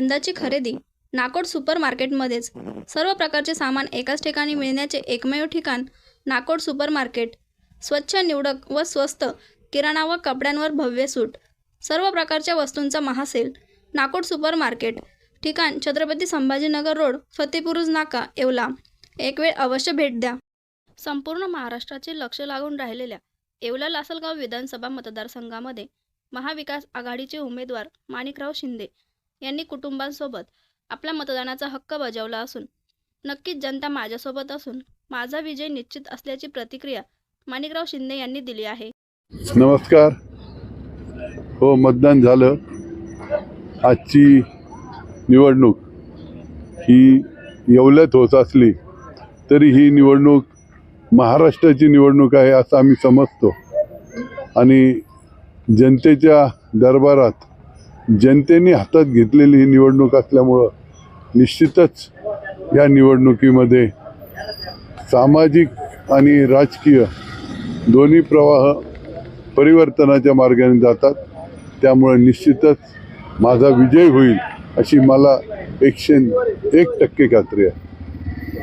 यंदाची खरेदी नाकोड सुपर मार्केटमध्येच सर्व प्रकारचे सामान एकाच ठिकाणी मिळण्याचे एकमेव ठिकाण नाकोड सुपर मार्केट स्वच्छ निवडक व स्वस्त किराणा व कपड्यांवर भव्य सूट. सर्व प्रकारच्या वस्तूंचा महासेल नाकोड सुपर मार्केट ठिकाण छत्रपती संभाजीनगर रोड फतेपुरुज नाका येवला. एक वेळ अवश्य भेट द्या. संपूर्ण महाराष्ट्राचे लक्ष लागून राहिलेल्या येवला लासलगाव विधानसभा मतदारसंघामध्ये महाविकास आघाडीचे उमेदवार माणिकराव शिंदे यांनी कुटुंबांसोबत आपला मतदानाचा हक्क बजावला असून नक्कीच जनता माझ्यासोबत असून माझा विजय निश्चित असल्याची प्रतिक्रिया माणिकराव शिंदे यांनी दिली आहे. नमस्कार. हो मतदान झालं. आजची निवडणूक ही येवल्यात होत असली तरी ही निवडणूक महाराष्ट्राची निवडणूक आहे असं आम्ही समजतो. आणि जनतेच्या दरबारात जनतेने हातात घेतलेली ही निवडणूक असल्यामुळं निश्चितच या निवडणुकीमध्ये सामाजिक आणि राजकीय दोन्ही प्रवाह परिवर्तनाच्या मार्गाने जातात. त्यामुळे निश्चितच माझा विजय होईल अशी मला एकशे एक टक्के खात्री आहे.